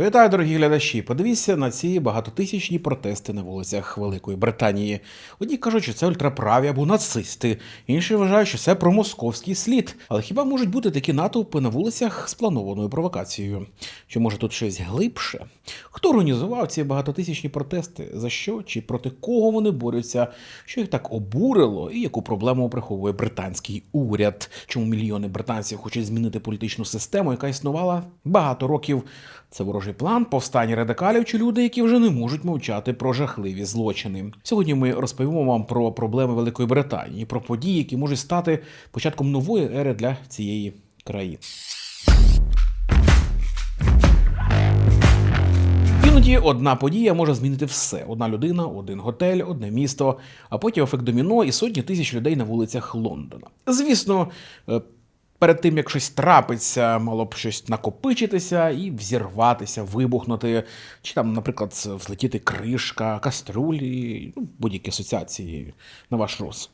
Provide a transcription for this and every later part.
Вітаю, дорогі глядачі. Подивіться на ці багатотисячні протести на вулицях Великої Британії. Одні кажуть, що це ультраправі або нацисти, інші вважають, що це промосковський слід. Але хіба можуть бути такі натовпи на вулицях спланованою провокацією? Чи може тут щось глибше? Хто організував ці багатотисячні протести? За що чи проти кого вони борються? Що їх так обурило, і яку проблему приховує британський уряд? Чому мільйони британців хочуть змінити політичну систему, яка існувала багато років? Це ворожий план, повстання радикалів чи люди, які вже не можуть мовчати про жахливі злочини. Сьогодні ми розповімо вам про проблеми Великої Британії, про події, які можуть стати початком нової ери для цієї країни. Іноді одна подія може змінити все: одна людина, один готель, одне місто, а потім ефект доміно і сотні тисяч людей на вулицях Лондона. Звісно. Перед тим як щось трапиться, мало б щось накопичитися і взірватися, вибухнути, чи там, наприклад, взлетіти кришка, каструлі, ну, будь-які асоціації на ваш розсуд.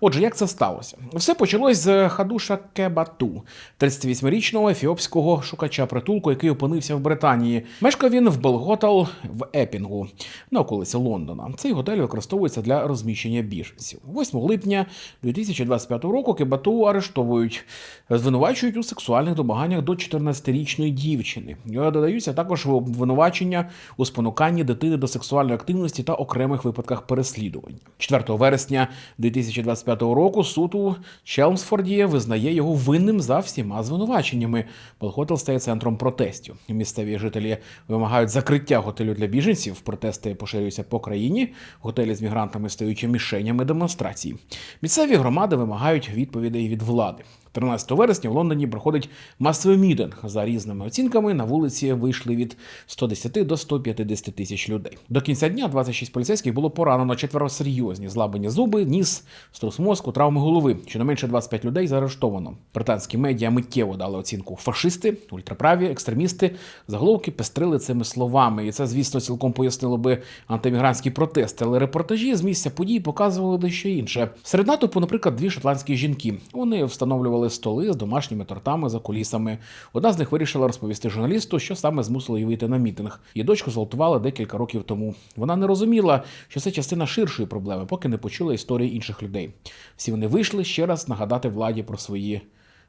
Отже, як це сталося? Все почалось з Хадуша Кебату, 38-річного ефіопського шукача притулку, який опинився в Британії. Мешкав він в Белготал в Епінгу на околиці Лондона. Цей готель використовується для розміщення біженців. 8 липня 2025 року Кебату арештовують звинувачують у сексуальних домаганнях до 14-річної дівчини. Його додаються також обвинувачення у спонуканні дитини до сексуальної активності та окремих випадках переслідування. 4 вересня 2025 року суд у Челмсфорді визнає його винним за всіма звинуваченнями. Белхотел стає центром протестів. Місцеві жителі вимагають закриття готелю для біженців. Протести поширюються по країні. Готелі з мігрантами стають мішенями демонстрацій. Місцеві громади вимагають відповідей від влади. 13 вересня в Лондоні проходить масовий мітинг. За різними оцінками на вулиці вийшли від 110 до 150 тисяч людей. До кінця дня 26 поліцейських було поранено, четверо серйозні злабані зуби, ніс, струс мозку, травми голови. Щонайменше 25 людей заарештовано. Британські медіа миттєво дали оцінку фашисти, ультраправі, екстремісти. Заголовки пестрили цими словами, і це, звісно, цілком пояснило би антимігрантські протести. Але репортажі з місця подій показували дещо інше. Серед натовпу, наприклад, дві шотландські жінки. Вони встановлювали столи з домашніми тортами за кулісами. Одна з них вирішила розповісти журналісту, що саме змусило її вийти на мітинг. Її дочку зґвалтували декілька років тому. Вона не розуміла, що це частина ширшої проблеми, поки не почула історії інших людей. Всі вони вийшли ще раз нагадати владі про свої.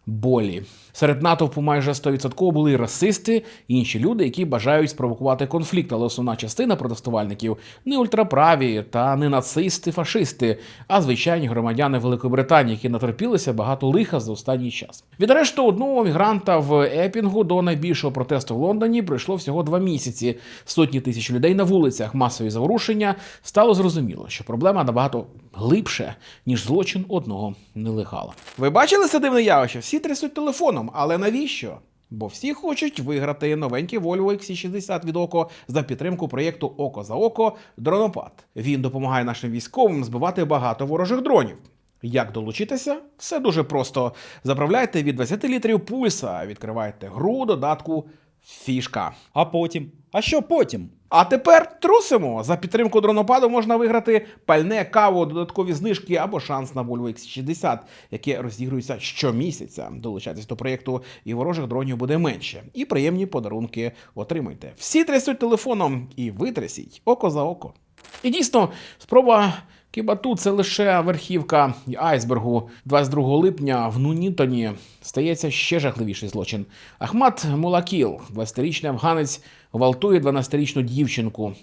Болі серед натовпу майже 100% були расисти, і інші люди, які бажають спровокувати конфлікт, але основна частина протестувальників не ультраправі та не нацисти, фашисти, а звичайні громадяни Великої Британії, які натерпілися багато лиха за останній час. Від арешту одного мігранта в Епінгу до найбільшого протесту в Лондоні пройшло всього два місяці. Сотні тисяч людей на вулицях, масові заворушення. Стало зрозуміло, що проблема набагато глибше, ніж злочин одного нелегала. Ви бачили це дивне явище? Всі трясуть телефоном, але навіщо? Бо всі хочуть виграти новенький Volvo XC60 від ОКО за підтримку проєкту Око за око Дронопад. Він допомагає нашим військовим збивати багато ворожих дронів. Як долучитися? Все дуже просто. Заправляйте від 20 літрів пульса, відкривайте гру додатку фішка. А потім? А що потім? А тепер трусимо. За підтримку дронопаду можна виграти пальне, каву, додаткові знижки або шанс на Volvo X60, яке розігрується щомісяця. Долучайтесь до проєкту, і ворожих дронів буде менше. І приємні подарунки отримайте. Всі трясуть телефоном і витрясіть око за око. І дійсно, спроба Кібату це лише верхівка айсбергу. 22 липня в Нунітоні стається ще жахливіший злочин. Ахмат Мулакіл, 20-річний афганець, гвалтує 12-річну дівчинку.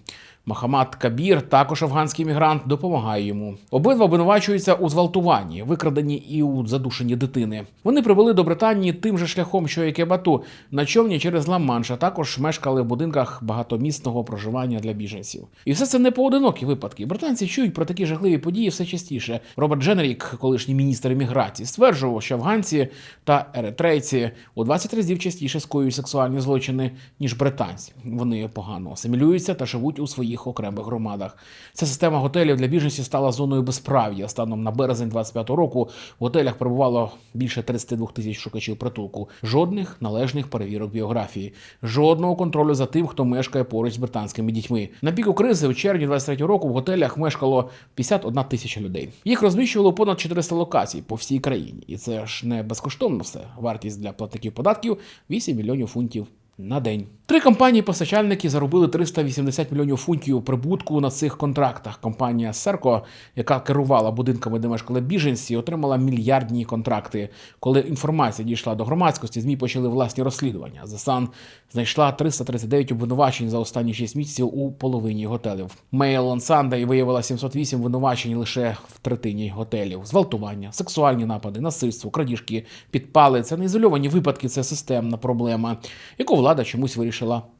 Махамад Кабір, також афганський мігрант, допомагає йому. Обидва обвинувачуються у зґвалтуванні, викраденні і у задушенні дитини. Вони прибули до Британії тим же шляхом, що і Кебату, на човні через Ла-Манш, а також мешкали в будинках багатомісного проживання для біженців. І все це не поодинокі випадки. Британці чують про такі жахливі події все частіше. Роберт Дженерік, колишній міністр імміграції, стверджував, що афганці та еритрейці у 20 разів частіше скоюють сексуальні злочини, ніж британці. Вони погано асимілюються та живуть у своїх окремих громадах. Ця система готелів для біженців стала зоною безправ'я. Станом на березень 25-го року в готелях перебувало більше 32 тисяч шукачів притулку. Жодних належних перевірок біографії, жодного контролю за тим, хто мешкає поруч з британськими дітьми. На піку кризи в червні 23-го року в готелях мешкало 51 тисяча людей. Їх розміщувало понад 400 локацій по всій країні, і це ж не безкоштовно все. Вартість для платників податків 8 мільйонів фунтів на день. Три компанії-постачальники заробили 380 мільйонів фунтів прибутку на цих контрактах. Компанія Серко, яка керувала будинками, де мешкали біженці, отримала мільярдні контракти. Коли інформація дійшла до громадськості, змі почали власні розслідування. Sun знайшла 339 обвинувачень за останні 6 місяців у половині готелів. On Sunday виявила 708 винувачень лише в третині готелів: зґвалтування, сексуальні напади, насильство, крадіжки, підпали. Це не ізольовані випадки, це системна проблема, яку влада чомусь вирішила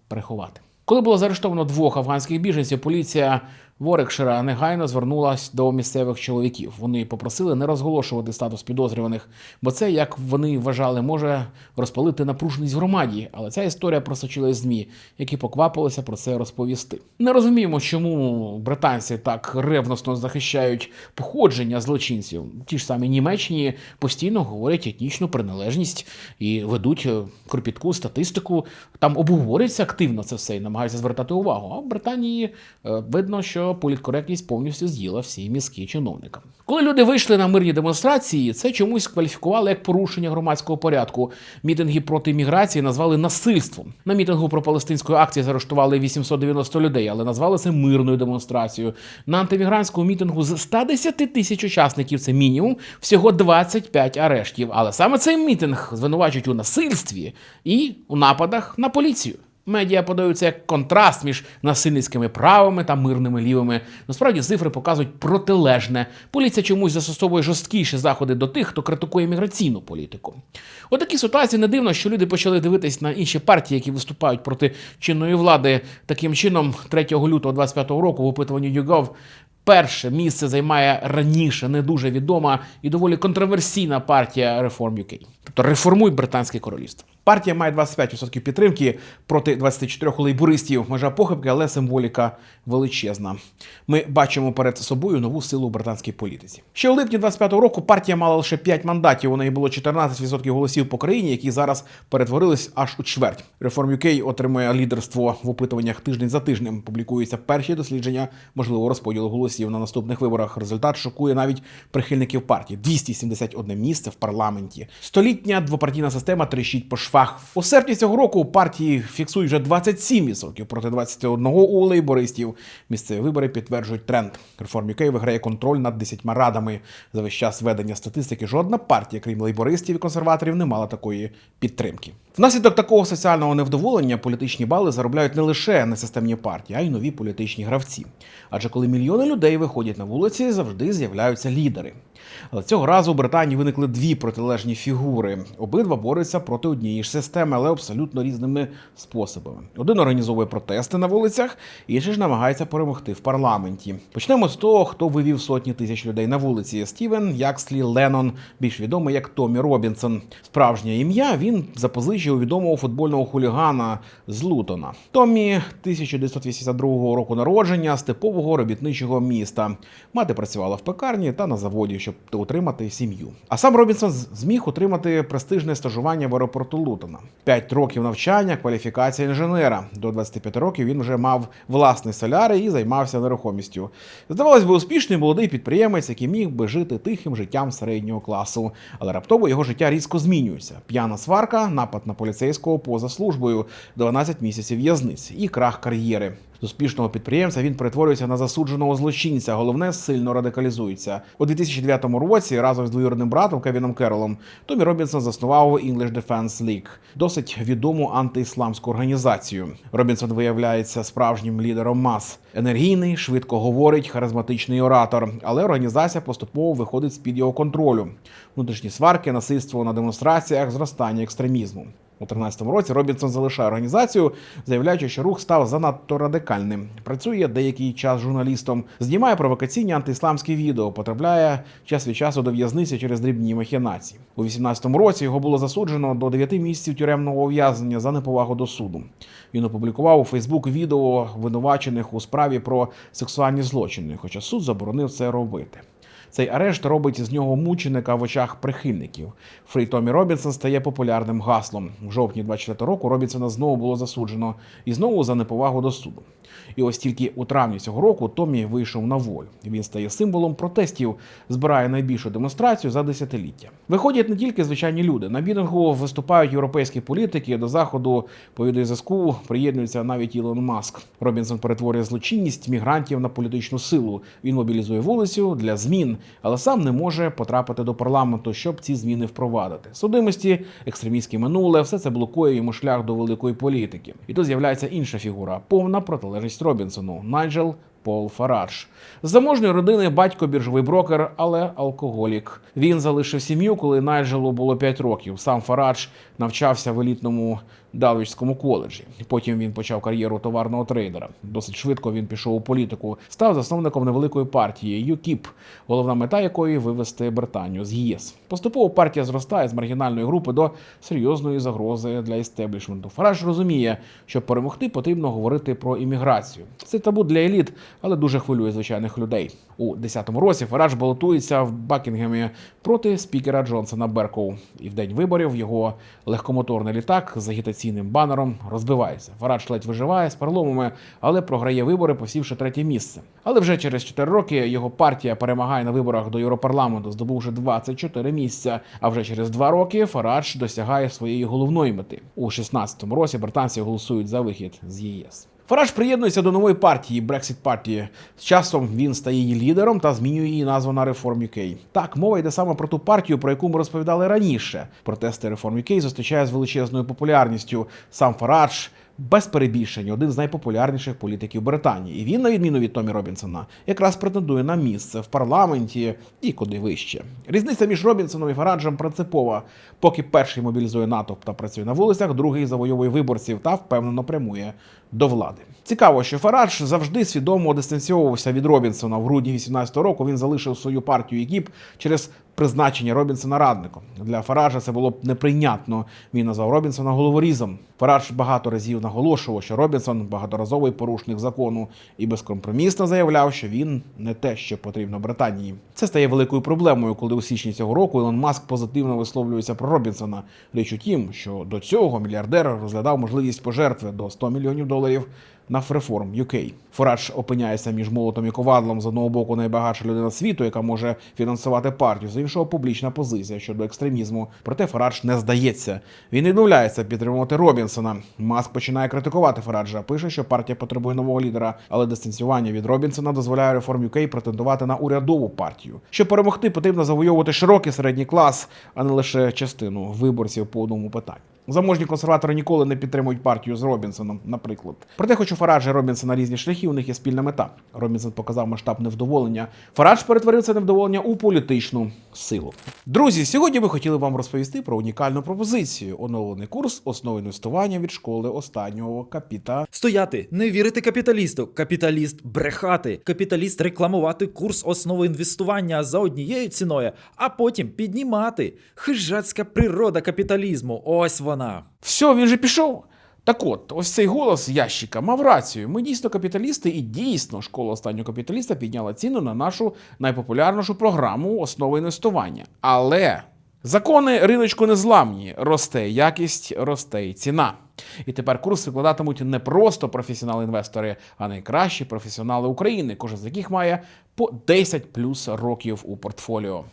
приховати. Коли було заарештовано двох афганських біженців, поліція Ворекшира негайно звернулась до місцевих чоловіків. Вони попросили не розголошувати статус підозрюваних, бо це, як вони вважали, може розпалити напруженість в громаді. Але ця історія просочилась змі, які поквапилися про це розповісти. Не розуміємо, чому британці так ревносно захищають походження злочинців. Ті ж самі Німеччині постійно говорять етнічну приналежність і ведуть е, кропітку статистику. Там обговорюється активно це все і намагаються звертати увагу. А в Британії е, видно, що політкоректність повністю з'їла всі мізки чиновникам. Коли люди вийшли на мирні демонстрації, це чомусь кваліфікували як порушення громадського порядку. Мітинги проти міграції назвали насильством. На мітингу про палестинську акцію заарештували 890 людей, але назвали це мирною демонстрацією. На антимігрантському мітингу з 110 тисяч учасників це мінімум, всього 25 арештів. Але саме цей мітинг звинувачують у насильстві і у нападах на поліцію. Медіа подаються як контраст між насильницькими правими та мирними лівими. Насправді цифри показують протилежне. Поліція чомусь застосовує жорсткіші заходи до тих, хто критикує міграційну політику. У такій ситуації не дивно, що люди почали дивитись на інші партії, які виступають проти чинної влади. Таким чином, 3 лютого 25 року в опитуванні YouGov Перше місце займає раніше не дуже відома і доволі контроверсійна партія Reform UK. Тобто реформуй британське королівство. Партія має 25% підтримки проти 24 лейбористів. Межа похибки, але символіка величезна. Ми бачимо перед собою нову силу британській політиці. Ще у липні 25-го року партія мала лише 5 мандатів. У неї було 14% голосів по країні, які зараз перетворились аж у чверть. Reform UK отримує лідерство в опитуваннях тиждень за тижнем. Публікуються перші дослідження можливого розподілу голосів на наступних виборах. Результат шокує навіть прихильників партії. 271 місце в парламенті. Столітня двопартійна система тріщить по. У серпні цього року партії фіксують вже 27% проти 21 у лейбористів. Місцеві вибори підтверджують тренд. Reform UK виграє контроль над 10 радами. За весь час ведення статистики жодна партія, крім лейбористів і консерваторів, не мала такої підтримки. Внаслідок такого соціального невдоволення політичні бали заробляють не лише несистемні партії, а й нові політичні гравці. Адже коли мільйони людей виходять на вулиці, завжди з'являються лідери. Але цього разу у Британії виникли дві протилежні фігури. Обидва борються проти однієї ж системи, але абсолютно різними способами. Один організовує протести на вулицях, інший ж намагається перемогти в парламенті. Почнемо з того, хто вивів сотні тисяч людей на вулиці. Стівен Якслі Леннон, більш відомий як Томі Робінсон. Справжнє ім'я він запозичив відомого футбольного хулігана з Лутона. Томі 1982 року народження з типового робітничого міста. Мати працювала в пекарні та на заводі, щоб утримати сім'ю. А сам Робінсон зміг отримати престижне стажування в аеропорту Лутона. П'ять років навчання, кваліфікація інженера. До 25 років він вже мав власний соляри і займався нерухомістю. Здавалось би, успішний молодий підприємець, який міг би жити тихим життям середнього класу. Але раптово його життя різко змінюється. П'яна сварка, напад на поліцейського поза службою, 12 місяців в'язниці і крах кар'єри. Успішного підприємця він перетворюється на засудженого злочинця. Головне сильно радикалізується. У 2009 році разом з двоюрідним братом Кевіном Керолом Томі Робінсон заснував English Defense League, досить відому антиісламську організацію. Робінсон виявляється справжнім лідером мас. Енергійний, швидко говорить, харизматичний оратор, але організація поступово виходить з під його контролю. Внутрішні сварки, насильство на демонстраціях, зростання екстремізму. У 13-му році Робінсон залишає організацію, заявляючи, що рух став занадто радикальним. Працює деякий час журналістом, знімає провокаційні антиісламські відео, потрапляє час від часу до в'язниці через дрібні махінації. У 18-му році його було засуджено до 9 місяців тюремного ув'язнення за неповагу до суду. Він опублікував у Фейсбук відео винувачених у справі про сексуальні злочини, хоча суд заборонив це робити. Цей арешт робить з нього мученика в очах прихильників. Фрі Томі Робінсон стає популярним гаслом. В жовтні 24 року Робінсона знову було засуджено і знову за неповагу до суду. І ось тільки у травні цього року Томі вийшов на волю. Він стає символом протестів, збирає найбільшу демонстрацію за десятиліття. Виходять не тільки звичайні люди. На мітингу виступають європейські політики. До заходу по відеозв'язку приєднується навіть Ілон Маск. Робінсон перетворює злочинність мігрантів на політичну силу. Він мобілізує вулицю для змін, але сам не може потрапити до парламенту, щоб ці зміни впровадити. Судимості, екстремістське минуле, все це блокує йому шлях до великої політики. І тут з'являється інша фігура, повна протилежність Робінсону Найджел Пол Фарадж. З заможної родини батько біржовий брокер, але алкоголік. Він залишив сім'ю, коли Найджелу було 5 років. Сам Фарадж навчався в елітному Далвічському коледжі. Потім він почав кар'єру товарного трейдера. Досить швидко він пішов у політику, став засновником невеликої партії ЮКІП, головна мета якої вивести Британію з ЄС. Поступово партія зростає з маргінальної групи до серйозної загрози для істеблішменту. Фараж розуміє, щоб перемогти, потрібно говорити про імміграцію. Це табу для еліт, але дуже хвилює звичайних людей. У 10-му році Фараж балотується в Бакінгемі проти спікера Джонсона Беркоу. І в день виборів його легкомоторний літак з агітаційним банером розбивається. Фарадж ледь виживає з переломами, але програє вибори, посівши третє місце. Але вже через 4 роки його партія перемагає на виборах до Європарламенту, здобувши 24 місця. А вже через 2 роки Фарадж досягає своєї головної мети. У 16-му році британці голосують за вихід з ЄС. Фараж приєднується до нової партії Brexit партії. З часом він стає її лідером та змінює її назву на Reform UK. Так, мова йде саме про ту партію, про яку ми розповідали раніше. Протести Reform UK зустрічає з величезною популярністю. Сам Фарадж без перебільшення один з найпопулярніших політиків Британії. І він, на відміну від Томі Робінсона, якраз претендує на місце в парламенті і куди вище. Різниця між Робінсоном і Фараджем принципова. Поки перший мобілізує натовп та працює на вулицях, другий завойовує виборців та впевнено прямує до влади. Цікаво, що Фарадж завжди свідомо дистанціовувався від Робінсона. В грудні 18 року він залишив свою партію ЄКІП через призначення Робінсона радником. Для Фараджа це було б неприйнятно. Він назвав Робінсона головорізом. Фарадж багато разів наголошував, що Робінсон багаторазовий порушник закону і безкомпромісно заявляв, що він не те, що потрібно Британії. Це стає великою проблемою, коли у січні цього року Ілон Маск позитивно висловлюється про Робінсона. Річ у тім, що до цього мільярдер розглядав можливість пожертви до 100 мільйонів доларів на Freeform UK. Фарадж опиняється між молотом і ковадлом з одного боку найбагатша людина світу, яка може фінансувати партію, з іншого публічна позиція щодо екстремізму. Проте Фарадж не здається. Він відмовляється підтримувати Робінсона. Маск починає критикувати Фараджа. Пише, що партія потребує нового лідера, але дистанціювання від Робінсона дозволяє Reform UK претендувати на урядову партію. Щоб перемогти, потрібно завойовувати широкий середній клас, а не лише частину виборців по одному питанню. Заможні консерватори ніколи не підтримують партію з Робінсоном, наприклад. Проте, хоч у Фараджа і Робінсона різні шляхи, у них є спільна мета. Робінсон показав масштаб невдоволення. Фарадж перетворив це невдоволення у політичну силу. Друзі, сьогодні ми хотіли вам розповісти про унікальну пропозицію: оновлений курс основи інвестування від школи останнього капіта. Стояти, не вірити капіталісту. Капіталіст брехати. Капіталіст рекламувати курс основи інвестування за однією ціною, а потім піднімати. Хижацька природа капіталізму. Ось вона. Все, він же пішов. Так от, ось цей голос ящика мав рацію. Ми дійсно капіталісти, і дійсно школа останнього капіталіста підняла ціну на нашу найпопулярнішу програму основи інвестування. Але закони риночку незламні. Росте якість, росте і ціна. І тепер курс викладатимуть не просто професіонали-інвестори, а найкращі професіонали України, кожен з яких має по 10 плюс років у портфоліо.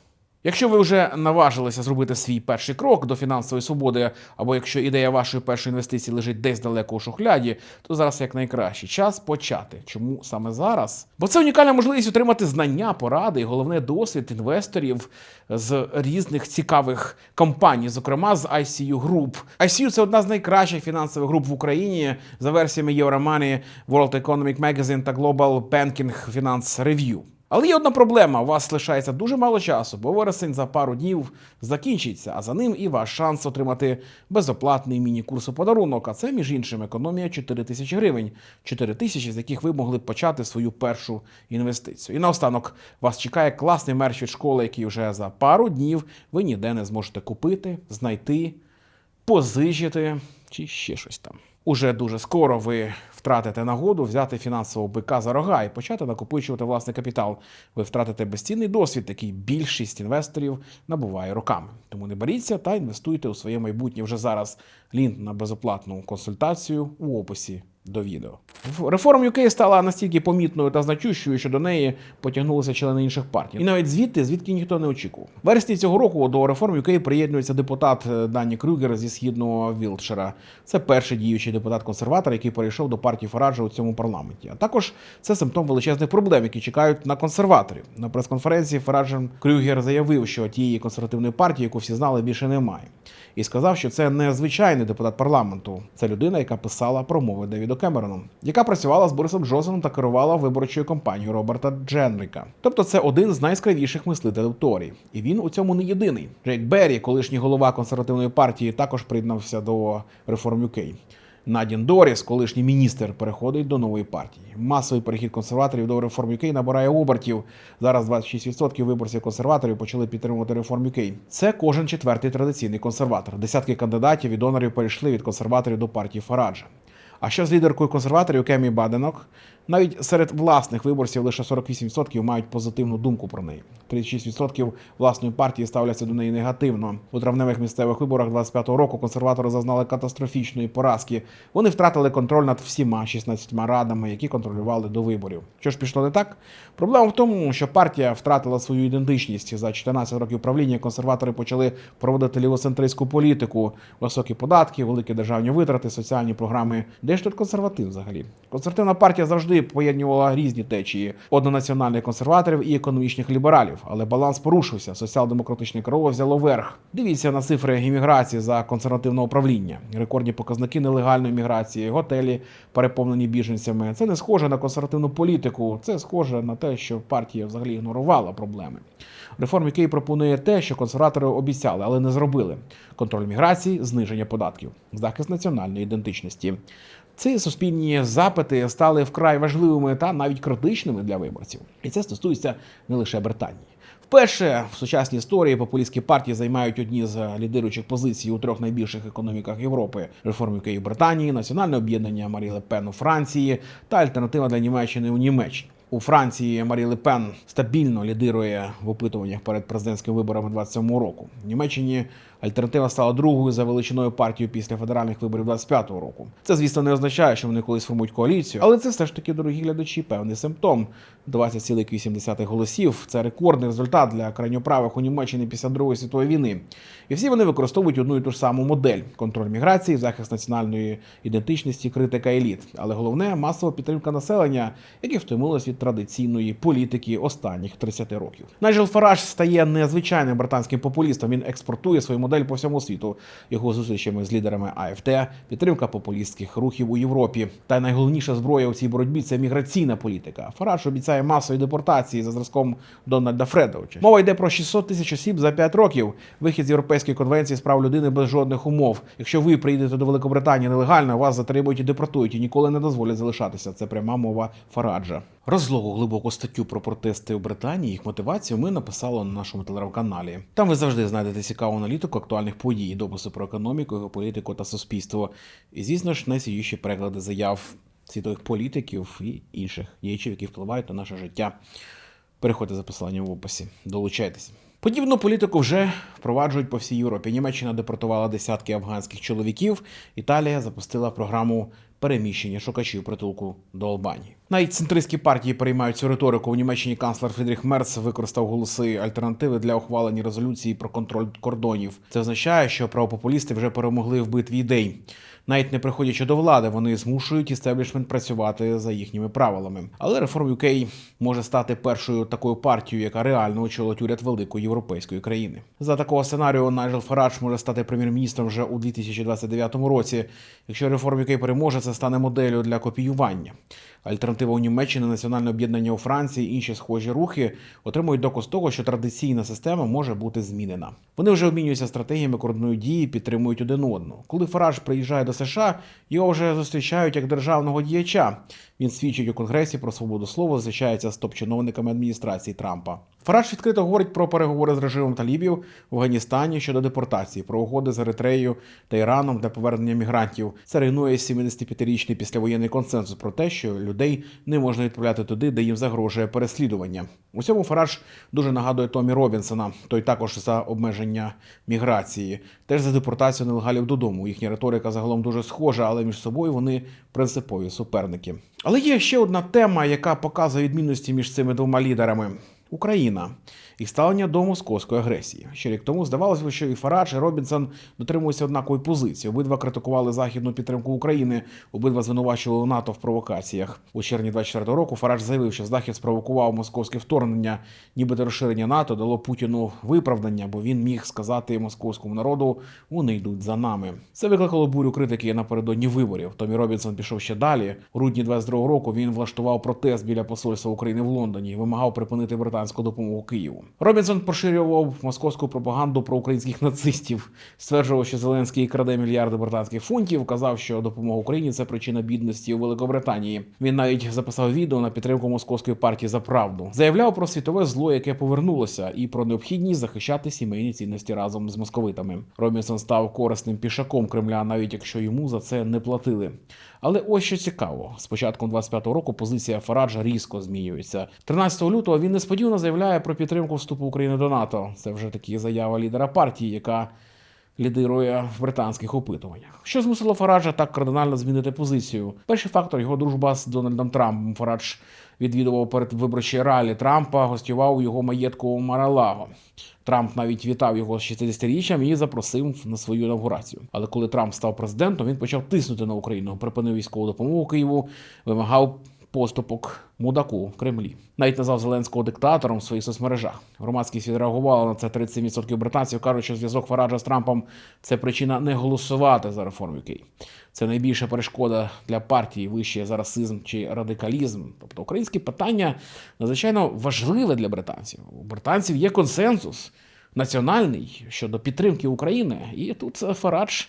Якщо ви вже наважилися зробити свій перший крок до фінансової свободи, або якщо ідея вашої першої інвестиції лежить десь далеко у шухляді, то зараз як найкращий час почати. Чому саме зараз? Бо це унікальна можливість отримати знання, поради і головне досвід інвесторів з різних цікавих компаній, зокрема з ICU Group. ICU – це одна з найкращих фінансових груп в Україні за версіями Euromoney, World Economic Magazine та Global Banking Finance Review. Але є одна проблема: у вас лишається дуже мало часу, бо вересень за пару днів закінчиться, а за ним і ваш шанс отримати безоплатний міні-курс у подарунок. А це, між іншим, економія 4 тисячі гривень, 4 тисячі, з яких ви могли б почати свою першу інвестицію. І наостанок вас чекає класний мерч від школи, який вже за пару днів ви ніде не зможете купити, знайти, позичити чи ще щось там. Уже дуже скоро ви втратите нагоду взяти фінансового бика за рога і почати накопичувати власний капітал. Ви втратите безцінний досвід, який більшість інвесторів набуває роками. Тому не боріться та інвестуйте у своє майбутнє вже зараз. Лінк на безоплатну консультацію у описі до відео. Реформа UK стала настільки помітною та значущою, що до неї потягнулися члени інших партій. І навіть звідти, звідки ніхто не очікував. В вересні цього року до реформ UK приєднується депутат е, Дані Крюгер зі східного Вілтшира. Це перший діючий депутат-консерватор, який перейшов до партії Фараджа у цьому парламенті. А також це симптом величезних проблем, які чекають на консерваторів. На прес-конференції Фараджем Крюгер заявив, що тієї консервативної партії, яку всі знали, більше немає. І сказав, що це не звичайний депутат парламенту, це людина, яка писала промови Девіду Кемерону, яка працювала з Борисом Джонсоном та керувала виборчою кампанією Роберта Дженріка. Тобто, це один з найскравіших мислителів Торі. І він у цьому не єдиний. Джейк Беррі, колишній голова консервативної партії, також приєднався до реформ UK. Надін Доріс, колишній міністр, переходить до нової партії. Масовий перехід консерваторів до реформ UK набирає обертів. Зараз 26% виборців консерваторів почали підтримувати реформ UK. Це кожен четвертий традиційний консерватор. Десятки кандидатів і донорів перейшли від консерваторів до партії Фараджа. А що з лідеркою консерваторів Кемі Баденок? Навіть серед власних виборців лише 48% мають позитивну думку про неї. 36% власної партії ставляться до неї негативно. У травневих місцевих виборах 25-го року консерватори зазнали катастрофічної поразки. Вони втратили контроль над всіма 16 радами, які контролювали до виборів. Що ж пішло не так? Проблема в тому, що партія втратила свою ідентичність. За 14 років правління консерватори почали проводити лівоцентристську політику, високі податки, великі державні витрати, соціальні програми. Де ж тут консерватив взагалі? Консервативна партія завжди поєднувала різні течії однонаціональних консерваторів і економічних лібералів, але баланс порушився. Соціал-демократичне крило взяло верх. Дивіться на цифри імміграції за консервативного управління. Рекордні показники нелегальної міграції, готелі переповнені біженцями. Це не схоже на консервативну політику. Це схоже на те, що партія взагалі ігнорувала проблеми. Реформ, який пропонує те, що консерватори обіцяли, але не зробили: контроль міграції, зниження податків, захист національної ідентичності. Ці суспільні запити стали вкрай важливими та навіть критичними для виборців. І це стосується не лише Британії. Вперше в сучасній історії популістські партії займають одні з лідируючих позицій у трьох найбільших економіках Європи: реформ в Британії, національне об'єднання Марі Ле Пен у Франції та альтернатива для Німеччини у Німеччині. У Франції Марі Ле Пен стабільно лідирує в опитуваннях перед президентськими виборами 27 року. В Німеччині альтернатива стала другою за величиною партією після федеральних виборів 25-го року. Це, звісно, не означає, що вони колись формують коаліцію, але це все ж таки, дорогі глядачі, певний симптом. 20,8 голосів це рекордний результат для крайньоправих у Німеччині після Другої світової війни. І всі вони використовують одну і ту ж саму модель: контроль міграції, захист національної ідентичності, критика еліт. Але головне масова підтримка населення, яке втомилось від традиційної політики останніх 30 років. Найджел Фараж стає незвичайним британським популістом. Він експортує свою модель по всьому світу. Його зустрічами з лідерами АФТ, підтримка популістських рухів у Європі. Та найголовніша зброя у цій боротьбі це міграційна політика. Фараж обіцяє масові депортації за зразком Дональда Фредовича. Мова йде про 600 тисяч осіб за 5 років. Вихід з Європейської конвенції з прав людини без жодних умов. Якщо ви приїдете до Великобританії нелегально, вас затримують і депортують і ніколи не дозволять залишатися. Це пряма мова Фараджа. Розлогу глибоку статтю про протести у Британії, їх мотивацію ми написали на нашому телеграм-каналі. Там ви завжди знайдете цікаву аналітику актуальних подій, дописи про економіку, геополітику та суспільство. І, звісно ж, найсвіжіші переклади заяв світових політиків і інших діячів, які впливають на наше життя. Переходьте за посиланням в описі, долучайтесь. Подібну політику вже впроваджують по всій Європі. Німеччина депортувала десятки афганських чоловіків. Італія запустила програму переміщення шукачів притулку до Албанії. Навіть центристські партії переймають цю риторику. У Німеччині канцлер Фрідріх Мерц використав голоси альтернативи для ухвалення резолюції про контроль кордонів. Це означає, що правопопулісти вже перемогли в битві ідей. Навіть не приходячи до влади, вони змушують істеблішмент працювати за їхніми правилами. Але реформ UK може стати першою такою партією, яка реально очолить уряд великої європейської країни. За такого сценарію Найджел Фарадж може стати прем'єр-міністром вже у 2029 році. Якщо реформ UK переможе, це стане моделлю для копіювання. Альтернатива у Німеччині, національне об'єднання у Франції, інші схожі рухи отримують доказ того, що традиційна система може бути змінена. Вони вже обмінюються стратегіями, координують дії, підтримують один одного. Коли Фараж приїжджає до США його вже зустрічають як державного діяча. Він свідчить у Конгресі про свободу слова, зустрічається з топ-чиновниками адміністрації Трампа. Фараж відкрито говорить про переговори з режимом талібів в Афганістані щодо депортації, про угоди з Еритреєю та Іраном для повернення мігрантів. Це руйнує 75-річний післявоєнний консенсус про те, що людей не можна відправляти туди, де їм загрожує переслідування. У цьому Фараж дуже нагадує Томі Робінсона, той також за обмеження міграції, теж за депортацію нелегалів додому. Їхня риторика загалом дуже схожа, але між собою вони принципові суперники. Але є ще одна тема, яка показує відмінності між цими двома лідерами. Україна і ставлення до московської агресії. Ще рік тому здавалося, що і Фарадж, і Робінсон дотримуються однакової позиції. Обидва критикували західну підтримку України, обидва звинувачували НАТО в провокаціях. У червні 24 року Фарадж заявив, що Захід спровокував московське вторгнення, нібито розширення НАТО дало Путіну виправдання, бо він міг сказати московському народу, вони йдуть за нами. Це викликало бурю критики напередодні виборів. Томі Робінсон пішов ще далі. У грудні 22 року він влаштував протест біля посольства України в Лондоні і вимагав припинити британську допомогу Києву. Робінсон поширював московську пропаганду про українських нацистів, стверджував, що Зеленський краде мільярди британських фунтів. Казав, що допомога Україні це причина бідності у Великобританії. Він навіть записав відео на підтримку московської партії за правду. Заявляв про світове зло, яке повернулося, і про необхідність захищати сімейні цінності разом з московитами. Робінсон став корисним пішаком Кремля, навіть якщо йому за це не платили. Але ось що цікаво: з початком 25-го року позиція Фараджа різко змінюється. 13 лютого він несподівано заявляє про підтримку вступу України до НАТО. Це вже таки заява лідера партії, яка лідирує в британських опитуваннях. Що змусило Фараджа так кардинально змінити позицію? Перший фактор його дружба з Дональдом Трампом. Фарадж відвідував передвиборчі ралі Трампа, гостював у його маєтку Маралаго. Трамп навіть вітав його з 60-річчям і запросив на свою інавгурацію. Але коли Трамп став президентом, він почав тиснути на Україну, припинив військову допомогу Києву, вимагав поступок мудаку Кремлі. Навіть назвав Зеленського диктатором в своїх соцмережах. Громадськість відреагувала на це 37% британців. кажуть, що зв'язок Фараджа з Трампом це причина не голосувати за реформу UK. Це найбільша перешкода для партії вище за расизм чи радикалізм. Тобто українське питання надзвичайно важливе для британців. У британців є консенсус національний щодо підтримки України, і тут Фарадж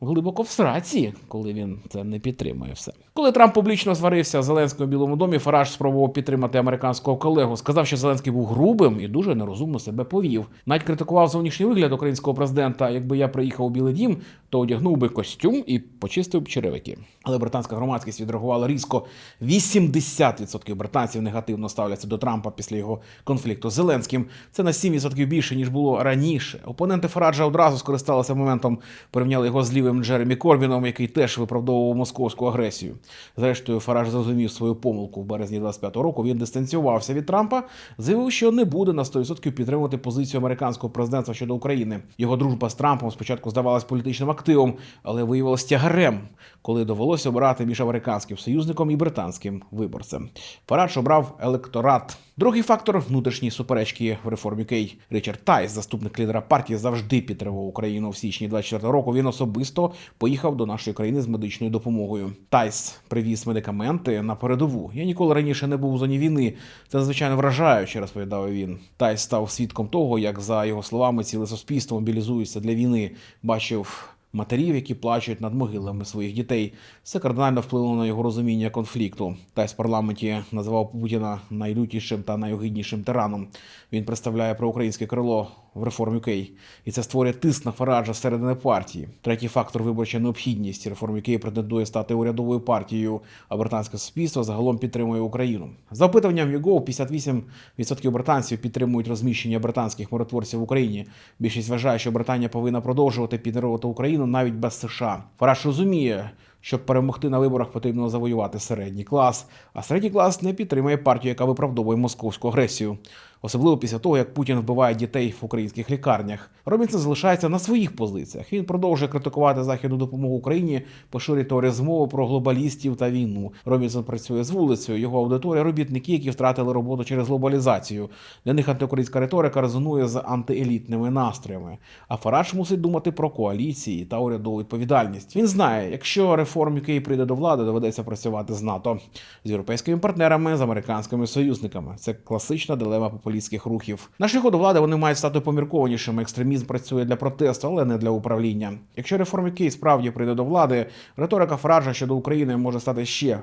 глибоко в сраці, коли він це не підтримує все. Коли Трамп публічно сварився з Зеленським у Білому домі, Фараж спробував підтримати американського колегу. Сказав, що Зеленський був грубим і дуже нерозумно себе повів. Навіть критикував зовнішній вигляд українського президента. Якби я приїхав у Білий Дім, то одягнув би костюм і почистив б черевики. Але британська громадськість відреагувала різко. 80% британців негативно ставляться до Трампа після його конфлікту з Зеленським. Це на 7% більше ніж було раніше. Опоненти Фараджа одразу скористалися моментом, порівняли його з лівим Джеремі Корбіном, який теж виправдовував московську агресію. Зрештою, Фараж зрозумів свою помилку в березні 25-го року. Він дистанціювався від Трампа, заявив, що не буде на 100% підтримувати позицію американського президентства щодо України. Його дружба з Трампом спочатку здавалась політичним активом, але виявилась тягарем, коли довелося обирати між американським союзником і британським виборцем. Фарадж обрав електорат. Другий фактор внутрішні суперечки в реформі Кей. Річард Тайс, заступник лідера партії, завжди підтримував Україну в січні 24 року. Він особисто поїхав до нашої країни з медичною допомогою. Тайс привіз медикаменти на передову. Я ніколи раніше не був у зоні війни. Це надзвичайно вражаюче, розповідав він. Тайс став свідком того, як за його словами ціле суспільство мобілізується для війни. Бачив. Матерів, які плачуть над могилами своїх дітей, це кардинально вплинуло на його розуміння конфлікту. Тайс в парламенті називав Путіна найлютішим та найогиднішим тираном. Він представляє проукраїнське крило в реформі Кей, і це створює тиск на Фараджа середини партії. Третій фактор виборча необхідність. Реформі Кей претендує стати урядовою партією, а британське суспільство загалом підтримує Україну. За опитуванням YouGov, 58% британців підтримують розміщення британських миротворців в Україні. Більшість вважає, що Британія повинна продовжувати підтримувати Україну навіть без США. Фараж розуміє. Щоб перемогти на виборах, потрібно завоювати середній клас, а середній клас не підтримує партію, яка виправдовує московську агресію. Особливо після того, як Путін вбиває дітей в українських лікарнях. Робінсон залишається на своїх позиціях. Він продовжує критикувати західну допомогу Україні, поширює теорію змови про глобалістів та війну. Робінсон працює з вулицею. Його аудиторія робітники, які втратили роботу через глобалізацію. Для них антиукраїнська риторика резонує з антиелітними настроями. А Фараж мусить думати про коаліції та урядову відповідальність. Він знає, якщо реформ UK прийде до влади, доведеться працювати з НАТО, з європейськими партнерами, з американськими союзниками. Це класична дилема популярності рухів. На шляху до влади вони мають стати поміркованішими. Екстремізм працює для протесту, але не для управління. Якщо реформики справді прийде до влади, риторика Фаража щодо України може стати ще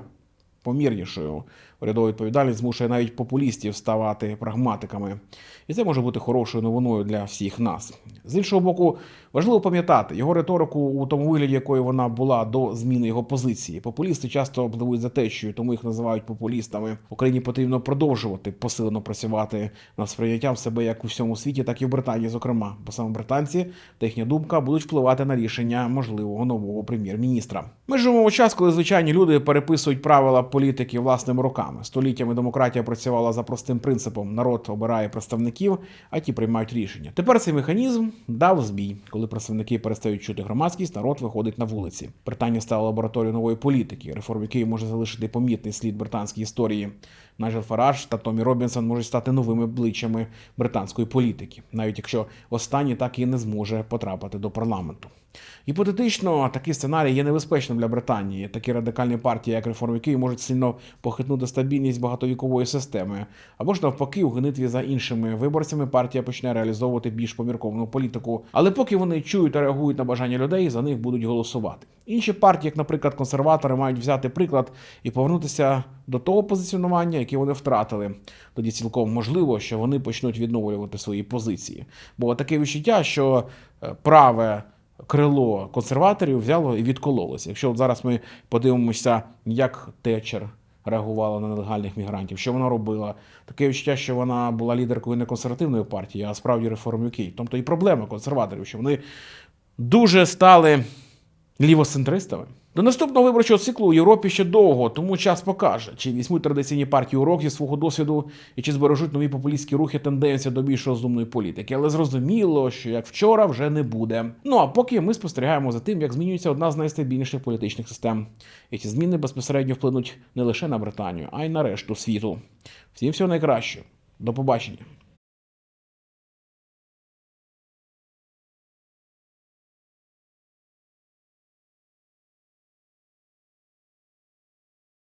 помірнішою. Урядова відповідальність змушує навіть популістів ставати прагматиками. І це може бути хорошою новиною для всіх нас. З іншого боку, важливо пам'ятати його риторику у тому вигляді, якою вона була до зміни його позиції. Популісти часто пливуть за течією, тому їх називають популістами. Україні потрібно продовжувати посилено працювати над сприйняттям себе як у всьому світі, так і в Британії, зокрема, бо саме британці та їхня думка будуть впливати на рішення можливого нового прем'єр-міністра. Ми живемо у час, коли звичайні люди переписують правила політики власними руками. Століттями демократія працювала за простим принципом: народ обирає представників, а ті приймають рішення. Тепер цей механізм дав збій, коли представники перестають чути громадськість, народ виходить на вулиці. Британія стала лабораторією нової політики. Реформ, який може залишити помітний слід британській історії. Найджел Фараж та Томі Робінсон можуть стати новими обличчями британської політики, навіть якщо останній так і не зможе потрапити до парламенту. Гіпотетично, такий сценарій є небезпечним для Британії. Такі радикальні партії, як реформики, можуть сильно похитнути стабільність багатовікової системи. Або ж навпаки, у гонитві за іншими виборцями партія почне реалізовувати більш помірковану політику. Але поки вони чують та реагують на бажання людей, за них будуть голосувати. Інші партії, як, наприклад, консерватори, мають взяти приклад і повернутися до того позиціонування, яке вони втратили. Тоді цілком можливо, що вони почнуть відновлювати свої позиції. Бо таке відчуття, що е, праве крило консерваторів взяло і відкололося. Якщо от зараз ми подивимося, як Тетчер реагувала на нелегальних мігрантів, що вона робила, таке відчуття, що вона була лідеркою не консервативної партії, а справді реформ UK. Тобто і проблема консерваторів, що вони дуже стали лівоцентристами. До наступного виборчого циклу у Європі ще довго, тому час покаже, чи візьмуть традиційні партії урок зі свого досвіду і чи збережуть нові популістські рухи тенденція до більш розумної політики. Але зрозуміло, що як вчора вже не буде. Ну а поки ми спостерігаємо за тим, як змінюється одна з найстабільніших політичних систем. І ці зміни безпосередньо вплинуть не лише на Британію, а й на решту світу. Всім всього найкращого. До побачення.